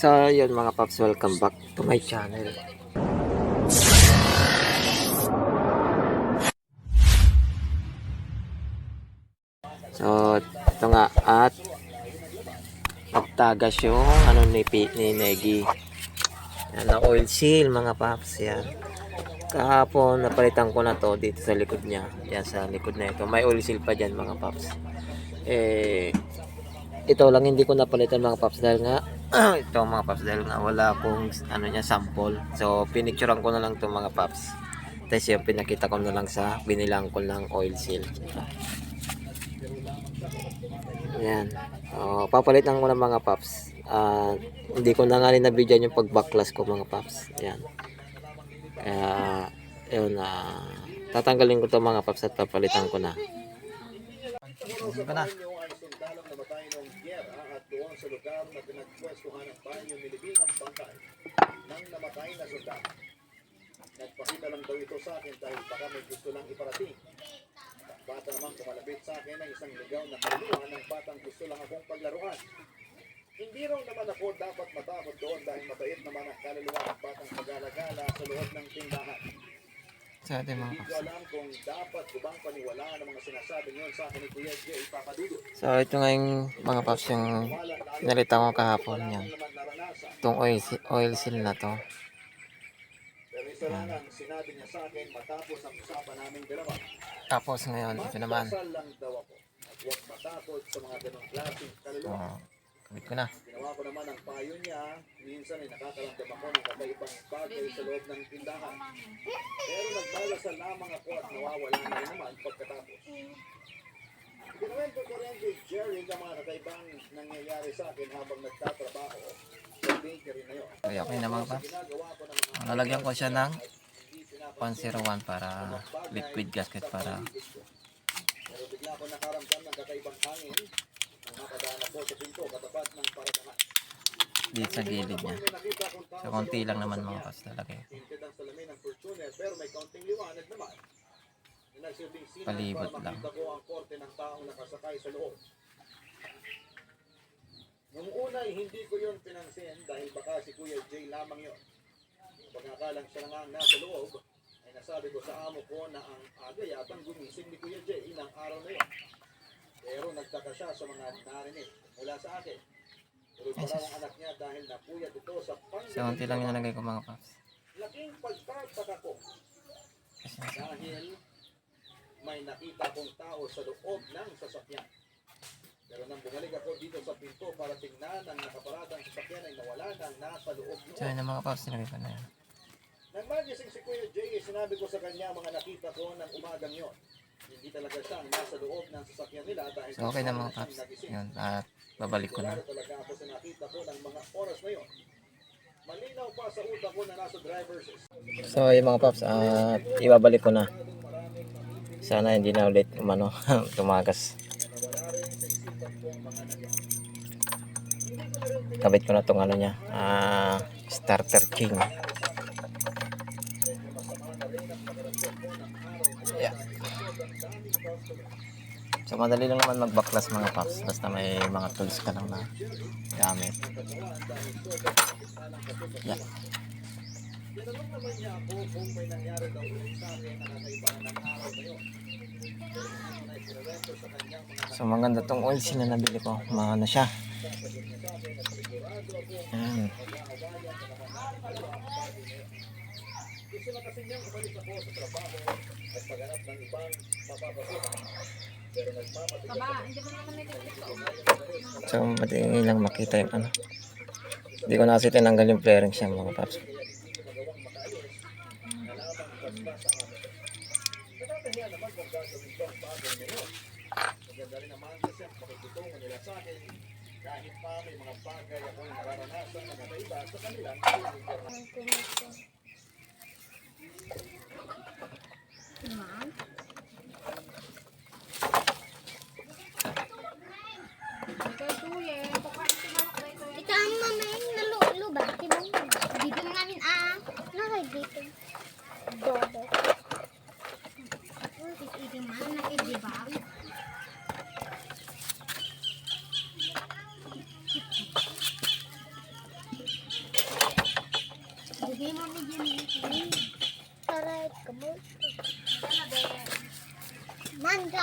So, yun mga paps, welcome back to my channel. So, ito nga at pagtagas yung ano ni, ni Negi. Yan, na oil seal mga paps yan. Kahapon napalitan ko na to dito sa likod niya. Yan sa likod na ito. May oil seal pa dyan mga paps. Eh, ito lang hindi ko napalitan mga paps dahil nga ito mga paps dahil nga wala akong ano niya sample. So pinicturean ko na lang to mga paps. Tapos yung pinakita ko na lang sa binilang ko ng oil seal. Yan. So, papalitan ko ng mga paps. Ah, hindi ko na nga rin na-video yung pag-backlash ko mga paps. Yan. Kaya, yun na. tatanggalin ko to mga paps at papalitan ko na. Hindi pa na. yung ang sundalong namatay noong gyera at doon sa lugar na pinagpwestuhan ng banyo nilibing ang bangkay ng namatay na sundalo. Nagpakita lang daw ito sa akin dahil baka may gusto lang iparating. Ang bata naman kumalapit sa akin ng isang ligaw na kaluluwa ng batang gusto lang akong paglaruan. Hindi raw naman ako dapat matakot doon dahil mabait naman ang kaluluwa ng batang pag-alagala sa loob ng tindahan. Sa ating mga Hindi ko paps. alam kung dapat ko bang paniwalaan ang mga sinasabi niyon sa akin ni Kuya Jay Papadudot. So, ito nga yung mga paps yung pinalitan ko kahapon yan. Itong oil, oil seal na to. Dalawa. Tapos ngayon, ito naman. Huwag matakot sa mga ganong klaseng kaluluwa. Kabit ko na. Ginawa ko naman ang payo niya. Minsan ay nakakaramdam ako ng kakaibang bagay sa loob ng tindahan. Pero nagbalasal lamang ako at nawawala na rin naman pagkatapos. Kinuwento ko rin kay Jerry ang mga kakaibang nangyayari sa akin habang nagtatrabaho sa bakery na yun. Kaya okay na mga paps. Ginagawa ko ng mga Lalagyan ko siya ng hindi pinapansin 101 para liquid gasket para Pero bigla ko nakaramdam ng kakaibang hangin dito sa gilid niya. So, konti lang naman mga paps talaga yun. Palibot lang. Nung una hindi ko yon pinansin dahil baka si Kuya Jay lamang yon. Pagkakalang siya nga nasa loob, ay nasabi ko sa amo ko na ang aga yatang gumising ni Kuya Jay ng araw na yon. Pero nagtaka siya sa mga narinig mula sa akin. Ay, parang sus. ang anak niya dahil napuyat ito sa So, konti lang yung nalagay ko mga paps. Laking pagtataka ko Kasi, dahil may nakita kong tao sa loob ng sasakyan. Pero nang bumalik ako dito sa pinto para tingnan ang nakaparadang sasakyan ay nawala nang nasa loob noon. ang mga paps nilagay ko na yun. Nang magising si Kuya Jay, sinabi ko sa kanya mga nakita ko ng umagang yon. Hindi talaga siyang nasa loob ng sasakyan nila dahil So okay na mga paps. Yun, at babalik ko na. Talaga ako sa nakita ko ng mga oras na yon. Malinaw pa sa utak ko na nasa driver's. So yung mga paps, at ibabalik ko na. Sana hindi na ulit umano, tumagas. Kabit ko na tong ano niya, ah, starter king. Yeah. So madali lang naman magbaklas mga paps basta may mga tools ka lang na gamit. Yeah. Tinanong naman niya ako kung may nangyari daw sa akin na kakaiba ng araw na na So maganda tong oil seal na nabili ko. Maano siya. Ayan. Gusto na kasi niyang umalis ako sa trabaho at paghanap ng ibang mapapasukan. Pero nagmamatigas gusto. So madali lang makita yung ano. Hindi ko na kasi tinanggal yung flaring siya mga paps. Maganda rin naman kasi ang pakikitungo nila sa akin kahit pa may mga bagay akong nararanasan na kakaiba sa kanilang kaibigan. Ma'am? Ikaw,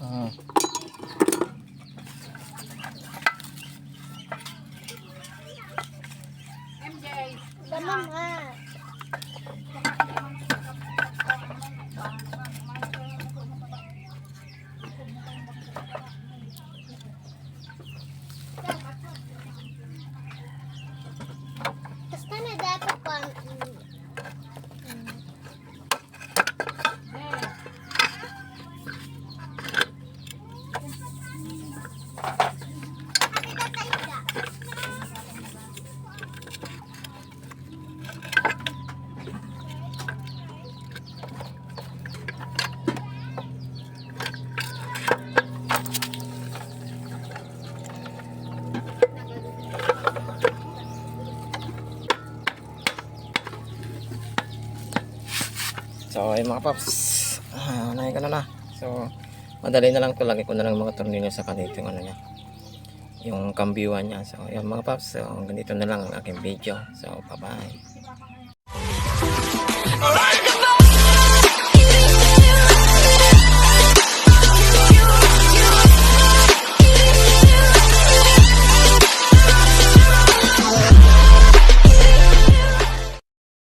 Ah. MJ. Dama nga. Tapos na dapat pa. mm, mm, Eh. So, ay mga paps. Ah, unahin ko na na. So, madali na lang to Lagi ko na lang mga tornilyo sa kanito yung ano niya. Yung kambiwan niya. So, yan mga paps. So, ganito na lang ang aking video. So, bye-bye. Alright,